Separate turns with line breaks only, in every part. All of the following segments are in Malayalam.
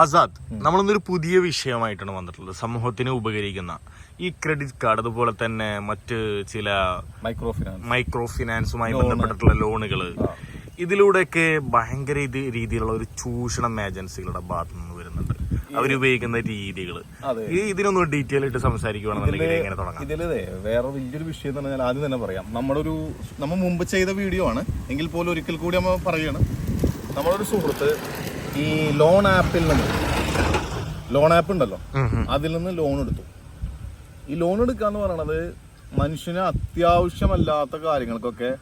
ആസാദ് നമ്മളിന്നൊരു പുതിയ വിഷയമായിട്ടാണ് വന്നിട്ടുള്ളത്. സമൂഹത്തിന് ഉപകരിക്കുന്ന ഈ ക്രെഡിറ്റ് കാർഡ് അതുപോലെ തന്നെ മറ്റ് ചില
മൈക്രോ ഫിനാൻസ്
മൈക്രോ ഫിനാൻസുമായി ബന്ധപ്പെട്ടിട്ടുള്ള ലോണുകൾ ഇതിലൂടെയൊക്കെ ഭയങ്കര രീതിയിലുള്ള ഒരു ചൂഷണം ഏജൻസികളുടെ ഭാഗത്തു നിന്ന് വരുന്നുണ്ട്. അവരുപയോഗിക്കുന്ന രീതികൾ. ഈ ഇതിനൊന്ന് ഡീറ്റെയിൽ ആയിട്ട് സംസാരിക്കുകയാണെന്നുണ്ടെങ്കിൽ എങ്ങനെ തുടങ്ങാം?
ഇതിലേ വേറെ വലിയൊരു വിഷയം എന്ന് പറഞ്ഞാൽ ആദ്യം തന്നെ പറയാം. നമ്മളൊരു നമ്മൾ മുമ്പ് ചെയ്ത വീഡിയോ ആണ്. എങ്കിൽ പോലും ഒരിക്കൽ കൂടി നമ്മൾ പറയുകയാണ് നമ്മളൊരു സുഹൃത്ത് ഈ ലോൺ ആപ്പിൽ നിന്ന് ലോൺ ആപ്പ് ഉണ്ടല്ലോ. അതിൽ നിന്ന് ലോൺ എടുത്തു. ഈ ലോൺ എടുക്കുക എന്ന് പറയണത് മനുഷ്യന് അത്യാവശ്യമല്ലാത്ത കാര്യങ്ങൾക്കൊക്കെ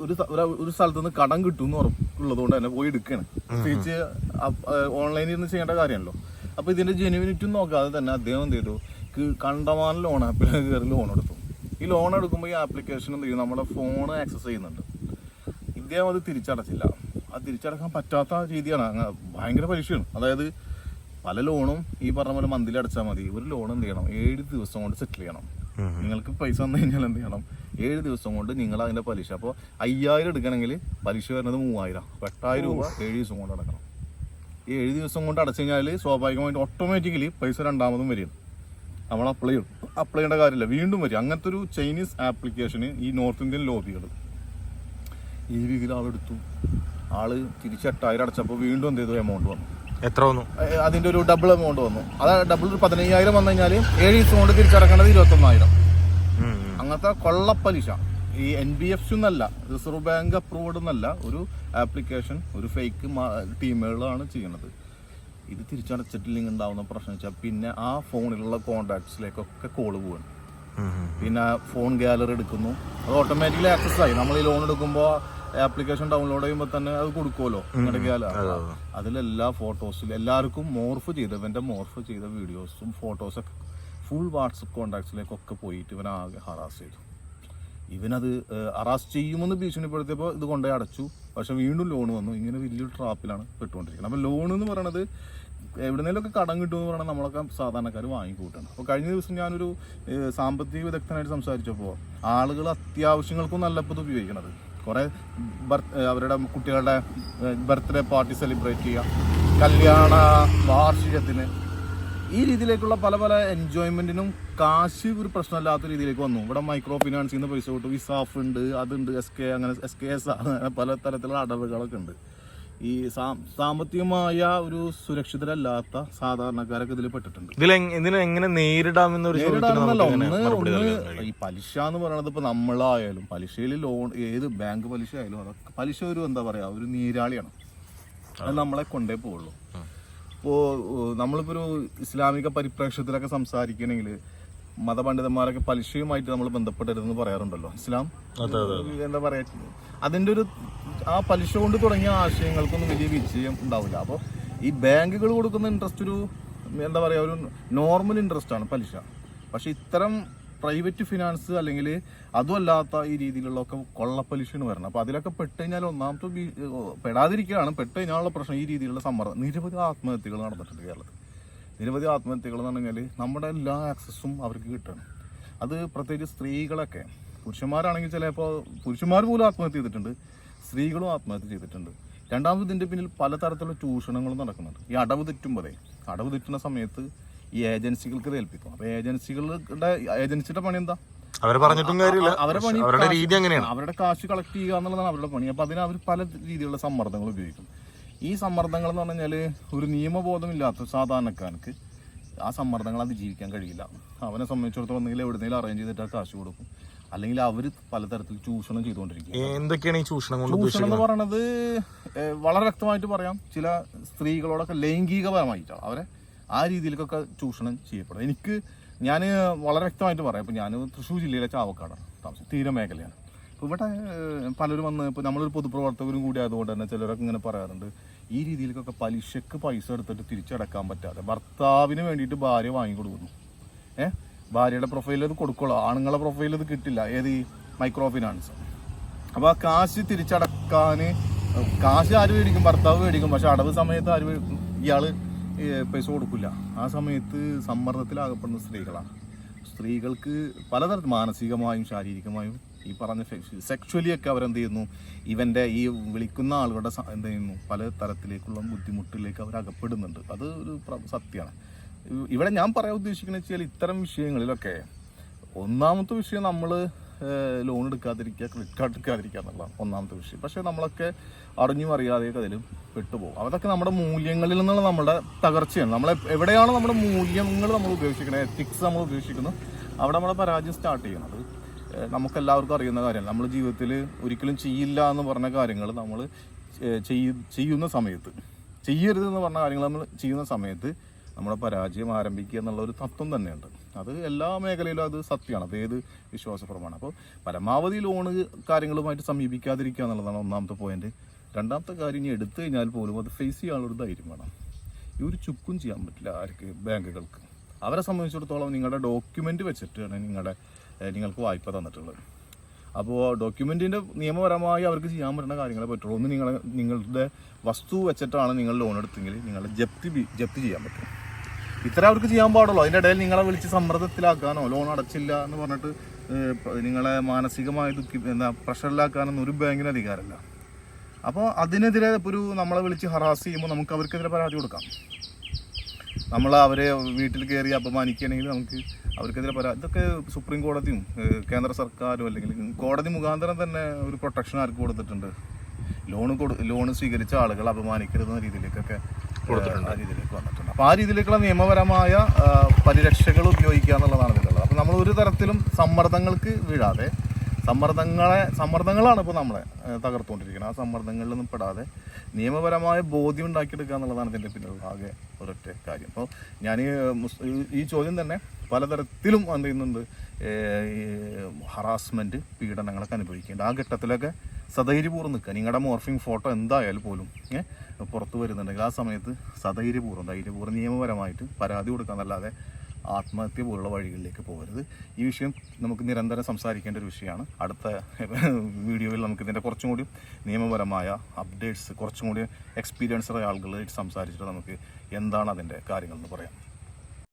ഒരു ഒരു- സ്ഥലത്ത് നിന്ന് കടം കിട്ടും എന്ന് കൊണ്ട് തന്നെ പോയി എടുക്കുകയാണ് പ്രത്യേകിച്ച് ഓൺലൈനിൽ നിന്ന് ചെയ്യേണ്ട കാര്യമല്ലോ. അപ്പൊ ഇതിന്റെ ജെനുവിനിറ്റി നോക്കാതെ തന്നെ അദ്ദേഹം എന്ത് ചെയ്തു? കണ്ടമാനം ലോൺ ആപ്പിൽ കയറി ലോൺ എടുത്തു. ഈ ലോൺ എടുക്കുമ്പോൾ ഈ ആപ്ലിക്കേഷൻ എന്ത് ചെയ്യും? നമ്മുടെ ഫോൺ ആക്സസ് ചെയ്യുന്നുണ്ട്. ഇദ്ദേഹം അത് തിരിച്ചടച്ചില്ല. അത് തിരിച്ചടക്കാൻ പറ്റാത്ത രീതിയാണ്. അങ്ങനെ ഭയങ്കര പരീക്ഷയാണ്. അതായത് പല ലോണും ഈ പറഞ്ഞ പോലെ മന്തിൽ അടച്ചാൽ മതി. ഒരു ലോൺ എന്ത് ചെയ്യണം? ഏഴ് ദിവസം കൊണ്ട് സെറ്റിൽ ചെയ്യണം. നിങ്ങൾക്ക് പൈസ വന്നു കഴിഞ്ഞാൽ എന്ത് ചെയ്യണം? ഏഴ് ദിവസം കൊണ്ട് നിങ്ങൾ അതിന്റെ പലിശ. അപ്പോൾ അയ്യായിരം എടുക്കണമെങ്കിൽ പലിശ വരുന്നത് മൂവായിരം. അപ്പോൾ എട്ടായിരം രൂപ ഏഴ് ദിവസം കൊണ്ട് അടക്കണം. ഈ ഏഴ് ദിവസം കൊണ്ട് അടച്ചു കഴിഞ്ഞാൽ സ്വാഭാവികമായിട്ട് ഓട്ടോമാറ്റിക്കലി പൈസ രണ്ടാമതും വരും. നമ്മൾ അപ്ലൈ ചെയ്യും. അപ്ലൈ ചെയ്യേണ്ട കാര്യമില്ല. വീണ്ടും വരും. അങ്ങനത്തെ ഒരു ചൈനീസ് ആപ്ലിക്കേഷന് ഈ നോർത്ത് ഇന്ത്യൻ ലോബികൾ ഈ രീതിയിൽ ആളെടുത്തു. ആൾ തിരിച്ച് ടയറടച്ചപ്പോൾ വീണ്ടും എന്ത് ചെയ്തു? എമൗണ്ട് വന്നു.
എത്ര വന്നു?
അതിന്റെ അതിന്റെ ഒരു ഡബിൾ എമൗണ്ട് വന്നു. അത് ഡബിൾ ഒരു പതിനയ്യായിരം വന്നു കഴിഞ്ഞാൽ ഏഴ് ദിവസം കൊണ്ട് തിരിച്ചടക്കേണ്ടത് ഇരുപത്തൊന്നായിരം. അങ്ങനത്തെ കൊള്ളപ്പലിശ. ഈ എൻ ബി എഫ് എന്നല്ല റിസർവ് ബാങ്ക് അപ്രൂവ്ഡ് എന്നല്ല ഒരു ആപ്ലിക്കേഷൻ ഒരു ഫേക്ക് ടീമുകളാണ് ചെയ്യുന്നത്. ഇത് തിരിച്ചടച്ചിട്ടില്ലെങ്കിൽ ഉണ്ടാവുന്ന പ്രശ്നം വെച്ചാൽ പിന്നെ ആ ഫോണിലുള്ള കോണ്ടാക്ട്സിലേക്കൊക്കെ കോൾ പോവാണ്. പിന്നെ ഫോൺ ഗാലറി എടുക്കുന്നു. അത് ഓട്ടോമാറ്റിക്കലി ആക്സസ് ആയി. നമ്മൾ ഈ ലോൺ എടുക്കുമ്പോൾ ആപ്ലിക്കേഷൻ ഡൗൺലോഡ് ചെയ്യുമ്പോൾ തന്നെ അത് കൊടുക്കുമല്ലോ. ഗാലറി അതിലെല്ലാ ഫോട്ടോസിലും എല്ലാവർക്കും മോർഫ് ചെയ്ത ഇവന്റെ മോർഫ് ചെയ്ത വീഡിയോസും ഫോട്ടോസൊക്കെ ഫുൾ വാട്സപ്പ് കോണ്ടാക്ട്സിലേക്കൊക്കെ പോയിട്ട് ഇവൻ ആകെ ഹറാസ് ചെയ്തു. ഇവനത് ഹറാസ് ചെയ്യുമെന്ന് ഭീഷണിപ്പെടുത്തിയപ്പോൾ ഇത് കൊണ്ടുപോയി അടച്ചു. പക്ഷെ വീണ്ടും ലോൺ വന്നു. ഇങ്ങനെ വലിയൊരു ട്രാപ്പിലാണ് പെട്ടുകൊണ്ടിരിക്കുന്നത്. അപ്പോൾ ലോൺ എന്ന് പറയണത് എവിടുന്നേലൊക്കെ കടം കിട്ടുമെന്ന് പറയുന്നത് നമ്മളൊക്കെ സാധാരണക്കാർ വാങ്ങിക്കൂട്ടാണ്. അപ്പോൾ കഴിഞ്ഞ ദിവസം ഞാനൊരു സാമ്പത്തിക വിദഗ്ധനായിട്ട് സംസാരിച്ചപ്പോൾ ആളുകൾ അത്യാവശ്യങ്ങൾക്കും നല്ലപ്പോൾ ഇത് ഉപയോഗിക്കണത്. കുറേ അവരുടെ കുട്ടികളുടെ ബർത്ത്ഡേ പാർട്ടി സെലിബ്രേറ്റ് ചെയ്യുക. കല്യാണ വാർഷികത്തിന്. ഈ രീതിയിലേക്കുള്ള പല പല എൻജോയ്മെന്റിനും കാശ് ഒരു പ്രശ്നമില്ലാത്ത രീതിയിലേക്ക് വന്നു. ഇവിടെ മൈക്രോ ഫിനാൻസിൽ നിന്ന് പൈസ കിട്ടും വിസാഫ് ഉണ്ട് അതുണ്ട് എസ് കെ അങ്ങനെ എസ് കെ എസ് പല തരത്തിലുള്ള അടവുകളൊക്കെ ഉണ്ട്. ഈ സാമ്പത്തികമായ ഒരു സുരക്ഷിതരല്ലാത്ത സാധാരണക്കാരൊക്കെ ഇതിൽ പെട്ടിട്ടുണ്ട്.
ഇതിൽ ഇതിനെ എങ്ങനെ
നേരിടാമെന്നല്ല ഒന്ന് ഒന്ന് ഈ പലിശ എന്ന് പറയുന്നത് ഇപ്പൊ നമ്മളായാലും പലിശയിൽ ലോൺ ഏത് ബാങ്ക് പലിശ ആയാലും അതൊക്കെ പലിശ ഒരു എന്താ പറയാ ഒരു നീരാളിയാണ്. അത് നമ്മളെ കൊണ്ടേ പോവുള്ളൂ. ഇപ്പോ നമ്മളിപ്പോ ഒരു ഇസ്ലാമിക പരിപ്രേക്ഷ്യത്തിലൊക്കെ സംസാരിക്കണമെങ്കിൽ മതപണ്ഡിതന്മാരൊക്കെ പലിശയുമായിട്ട് നമ്മൾ ബന്ധപ്പെട്ടിരുന്നു പറയാറുണ്ടല്ലോ. ഇസ്ലാം എന്താ പറയാ? അതിന്റെ ഒരു ആ പലിശ കൊണ്ട് തുടങ്ങിയ ആശയങ്ങൾക്കൊന്നും വലിയ വിജയം ഉണ്ടാവില്ല. അപ്പോൾ ഈ ബാങ്കുകൾ കൊടുക്കുന്ന ഇൻട്രസ്റ്റ് ഒരു എന്താ പറയാ ഒരു നോർമൽ ഇൻട്രസ്റ്റ് ആണ് പലിശ. പക്ഷെ ഇത്തരം പ്രൈവറ്റ് ഫിനാൻസ് അല്ലെങ്കിൽ അതുമല്ലാത്ത ഈ രീതിയിലുള്ള ഒക്കെ കൊള്ളപ്പലിശയാണ് വരണം അപ്പോൾ അതിലൊക്കെ പെട്ട് കഴിഞ്ഞാൽ ഒന്നാമത്തെ പെടാതിരിക്കുകയാണ്. പെട്ട് കഴിഞ്ഞാലുള്ള പ്രശ്നം ഈ രീതിയിലുള്ള സമ്മർദ്ദം നിരവധി ആത്മഹത്യകൾ നടന്നിട്ടുണ്ട് കേരളത്തിൽ. നിരവധി ആത്മഹത്യകൾ എന്ന് പറഞ്ഞാൽ നമ്മുടെ എല്ലാ ആക്സസും അവർക്ക് കിട്ടണം. അത് പ്രത്യേകിച്ച് സ്ത്രീകളൊക്കെ പുരുഷന്മാരാണെങ്കിൽ ചിലപ്പോൾ പുരുഷന്മാർ പോലും ആത്മഹത്യ ചെയ്തിട്ടുണ്ട് സ്ത്രീകളും ആത്മഹത്യ ചെയ്തിട്ടുണ്ട്. രണ്ടാമത് ഇതിന്റെ പിന്നിൽ പലതരത്തിലുള്ള ചൂഷണങ്ങളും നടക്കുന്നുണ്ട്. ഈ അടവ് തെറ്റുമ്പോഴേ അടവ് തെറ്റുന്ന സമയത്ത് ഈ ഏജൻസികൾക്ക് ഏൽപ്പിക്കും അപ്പോൾ ഏജൻസികളുടെ ഏജൻസിയുടെ പണി എന്താ?
അവർ പറഞ്ഞിട്ടും കാര്യമില്ല.
അവരുടെ പണി
അവരുടെ രീതി അങ്ങനെയാണ്.
അവരുടെ കാശ് കളക്ട് ചെയ്യുക എന്നുള്ളതാണ് അവരുടെ പണി. അപ്പോൾ അതിന് അവർ പല രീതിയിലുള്ള സമ്മർദ്ദങ്ങൾ ഉപയോഗിക്കും. ഈ സമ്മർദ്ദങ്ങൾ എന്ന് പറഞ്ഞാൽ ഒരു നിയമബോധമില്ലാത്ത സാധാരണക്കാർക്ക് ആ സമ്മർദ്ദങ്ങൾ അതിജീവിക്കാൻ കഴിയില്ല. അവനെ സംബന്ധിച്ചിടത്തോളം ഒന്നെങ്കിൽ എവിടെന്നെങ്കിലും അറേഞ്ച് ചെയ്തിട്ട് ആ കാശ് കൊടുക്കും. അല്ലെങ്കിൽ അവർ പലതരത്തിൽ ചൂഷണം ചെയ്തുകൊണ്ടിരിക്കും.
എന്തൊക്കെയാണ് ഈ ചൂഷണം
ചൂഷണം എന്ന് പറയണത് വളരെ വ്യക്തമായിട്ട് പറയാം. ചില സ്ത്രീകളോടൊക്കെ ലൈംഗികപരമായിട്ടാണ് അവരെ ആ രീതിയിലേക്കൊക്കെ ചൂഷണം ചെയ്യപ്പെടും. എനിക്ക് ഞാൻ വളരെ വ്യക്തമായിട്ട് പറയാം. ഇപ്പം ഞാൻ തൃശ്ശൂർ ജില്ലയിലെ ചാവക്കാടാണ്. താമസം തീരമേഖലയാണ് ഇപ്പോൾ ഇവിടെ പലരും വന്ന് ഇപ്പോൾ നമ്മളൊരു പൊതുപ്രവർത്തകരും കൂടി ആയതുകൊണ്ട് തന്നെ ചിലരൊക്കെ ഇങ്ങനെ പറയാറുണ്ട്. ഈ രീതിയിലേക്കൊക്കെ പലിശക്ക് പൈസ എടുത്തിട്ട് തിരിച്ചടക്കാൻ പറ്റാതെ ഭർത്താവിന് വേണ്ടിയിട്ട് ഭാര്യ വാങ്ങിക്കൊടുക്കുന്നു ഏഹ് ഭാര്യയുടെ പ്രൊഫൈലിൽ അത് കൊടുക്കുള്ളൂ. ആണുങ്ങളുടെ പ്രൊഫൈലിൽ അത് കിട്ടില്ല. ഏത് ഈ മൈക്രോ ഫിനാൻസ് അപ്പോൾ ആ കാശ് തിരിച്ചടക്കാന് കാശ് ആര് മേടിക്കും? ഭർത്താവ് മേടിക്കും. പക്ഷെ അടവ് സമയത്ത് ആര് ഇയാൾ പൈസ കൊടുക്കില്ല. ആ സമയത്ത് സമ്മർദ്ദത്തിലാകപ്പെടുന്ന സ്ത്രീകളാണ്. സ്ത്രീകൾക്ക് പലതരത്തിൽ മാനസികമായും ശാരീരികമായും ഈ പറഞ്ഞ സെക്ച്വലിയൊക്കെ ഒക്കെ അവരെന്ത് ചെയ്യുന്നു? ഇവന്റെ ഈ വിളിക്കുന്ന ആളുകളുടെ എന്ത് ചെയ്യുന്നു? പല തരത്തിലേക്കുള്ള ബുദ്ധിമുട്ടിലേക്ക് അവർ അകപ്പെടുന്നുണ്ട്. അത് ഒരു സത്യമാണ്. ഇവിടെ ഞാൻ പറയാൻ ഉദ്ദേശിക്കുന്നത് വെച്ചാൽ ഇത്തരം വിഷയങ്ങളിലൊക്കെ ഒന്നാമത്തെ വിഷയം നമ്മൾ ലോൺ എടുക്കാതിരിക്കുക ക്രെഡിറ്റ് കാർഡ് എടുക്കാതിരിക്കുക എന്നുള്ളതാണ് ഒന്നാമത്തെ വിഷയം. പക്ഷേ നമ്മളൊക്കെ അറിഞ്ഞും അറിയാതെയൊക്കെ അതിൽ പെട്ടുപോകും. അതൊക്കെ നമ്മുടെ മൂല്യങ്ങളിൽ നിന്നുള്ള നമ്മുടെ തകർച്ചയാണ്. നമ്മളെ എവിടെയാണ് നമ്മുടെ മൂല്യങ്ങൾ നമ്മൾ ഉപയോഗിക്കുന്നത് എത്തിക്സ് നമ്മൾ ഉപയോഗിക്കുന്നു അവിടെ നമ്മുടെ പരാജയം സ്റ്റാർട്ട് ചെയ്യണം. അത് ഏഹ് നമുക്ക് എല്ലാവർക്കും അറിയുന്ന കാര്യമാണ്. നമ്മൾ ജീവിതത്തിൽ ഒരിക്കലും ചെയ്യില്ല എന്ന് പറഞ്ഞ കാര്യങ്ങൾ നമ്മൾ ചെയ്യുന്ന സമയത്ത് ചെയ്യരുത് എന്ന് പറഞ്ഞ കാര്യങ്ങൾ നമ്മൾ ചെയ്യുന്ന സമയത്ത് നമ്മുടെ പരാജയം ആരംഭിക്കുക എന്നുള്ള ഒരു തത്വം തന്നെയുണ്ട്. അത് എല്ലാ മേഖലയിലും അത് സത്യമാണ്. അത് ഏത് വിശ്വാസപരമാണ്. അപ്പോൾ പരമാവധി ലോണ് കാര്യങ്ങളുമായിട്ട് സമീപിക്കാതിരിക്കുക എന്നുള്ളതാണ് ഒന്നാമത്തെ പോയിന്റ് രണ്ടാമത്തെ കാര്യം ഇനി എടുത്തു കഴിഞ്ഞാൽ പോലും അത് ഫേസ് ചെയ്യാനുള്ളൊരു ധൈര്യം വേണം. ഈ ഒരു ചുക്കും ചെയ്യാൻ പറ്റില്ല ആർക്ക് ബാങ്കുകൾക്ക്. അവരെ സംബന്ധിച്ചിടത്തോളം നിങ്ങളുടെ ഡോക്യുമെന്റ് വെച്ചിട്ടാണ് നിങ്ങളുടെ നിങ്ങൾക്ക് വായ്പ തന്നിട്ടുള്ളത്. അപ്പോൾ ഡോക്യുമെന്റിന്റെ നിയമപരമായി അവർക്ക് ചെയ്യാൻ പറ്റുന്ന കാര്യങ്ങളെ പറ്റുള്ളൂ. ഒന്ന് നിങ്ങൾ നിങ്ങളുടെ വസ്തു വെച്ചിട്ടാണ് നിങ്ങൾ ലോൺ എടുത്തെങ്കിൽ നിങ്ങളെ ജപ്തി ജപ്തി ചെയ്യാൻ പറ്റും. ഇത്ര അവർക്ക് ചെയ്യാൻ പാടുള്ളൂ. അതിന്റെ ഇടയിൽ നിങ്ങളെ വിളിച്ച് സമ്മർദ്ദത്തിലാക്കാനോ ലോൺ അടച്ചില്ല എന്ന് പറഞ്ഞിട്ട് നിങ്ങളെ മാനസികമായി ദുഃഖി എന്താ പ്രഷറിലാക്കാനൊന്നും ഒരു ബാങ്കിന് അധികാരമില്ല. അപ്പോൾ അതിനെതിരെ ഇപ്പോൾ ഒരു നമ്മളെ വിളിച്ച് ഹറാസ് ചെയ്യുമ്പോൾ നമുക്ക് അവർക്കെതിരെ പരാതി കൊടുക്കാം. നമ്മൾ അവരെ വീട്ടിൽ കയറി അപമാനിക്കുകയാണെങ്കിൽ നമുക്ക് അവർക്കെതിരെ പരാതി ഇതൊക്കെ സുപ്രീം കോടതിയും കേന്ദ്ര സർക്കാരും അല്ലെങ്കിൽ കോടതി മുഖാന്തരം തന്നെ ഒരു പ്രൊട്ടക്ഷൻ ആർക്ക് കൊടുത്തിട്ടുണ്ട്? ലോൺ കൊടു ലോൺ സ്വീകരിച്ച ആളുകൾ അപമാനിക്കരുതെന്ന രീതിയിലേക്കൊക്കെ കൊടുത്തിട്ടുണ്ട്. ആ രീതിയിലേക്ക് വന്നിട്ടുണ്ട്. അപ്പോൾ ആ രീതിയിലേക്കുള്ള നിയമപരമായ പരിരക്ഷകൾ ഉപയോഗിക്കുക എന്നുള്ളതാണ് ഇതിലുള്ളത്. അപ്പോൾ നമ്മൾ ഒരു തരത്തിലും സമ്മർദ്ദങ്ങൾക്ക് വീഴാതെ സമ്മർദ്ദങ്ങളെ സമ്മർദ്ദങ്ങളാണ് ഇപ്പോൾ നമ്മളെ തകർത്തുകൊണ്ടിരിക്കുന്നത് ആ സമ്മർദ്ദങ്ങളിൽ നിന്നും പെടാതെ നിയമപരമായ ബോധ്യം ഉണ്ടാക്കിയെടുക്കുക എന്നുള്ളതാണ് ഇതിന്റെ പിന്നിലുള്ള ആകെ ഒരൊറ്റ കാര്യം. അപ്പോൾ ഞാൻ ഈ ചോദ്യം തന്നെ പലതരത്തിലും എന്ത് ചെയ്യുന്നുണ്ട് ഹറാസ്മെന്റ് പീഡനങ്ങളൊക്കെ അനുഭവിക്കുന്നുണ്ട്. ആ ഘട്ടത്തിലൊക്കെ സധൈര്യപൂർവം നിൽക്കുക. നിങ്ങളുടെ മോർഫിംഗ് ഫോട്ടോ എന്തായാലും പോലും പുറത്തു വരുന്നുണ്ടെങ്കിൽ ആ സമയത്ത് സധൈര്യപൂർവം ധൈര്യപൂർവം നിയമപരമായിട്ട് പരാതി കൊടുക്കാന്നല്ലാതെ ആത്മഹത്യ പോലുള്ള വഴികളിലേക്ക് പോകരുത്. ഈ വിഷയം നമുക്ക് നിരന്തരം സംസാരിക്കേണ്ട ഒരു വിഷയമാണ്. അടുത്ത വീഡിയോയിൽ നമുക്ക് ഇതിന്റെ കുറച്ചും കൂടി നിയമപരമായ അപ്ഡേറ്റ്സ് കുറച്ചും കൂടി എക്സ്പീരിയൻസ് ആളുകളായിട്ട് സംസാരിച്ചിട്ട് നമുക്ക് എന്താണ് അതിന്റെ കാര്യങ്ങൾ എന്ന് പറയാം.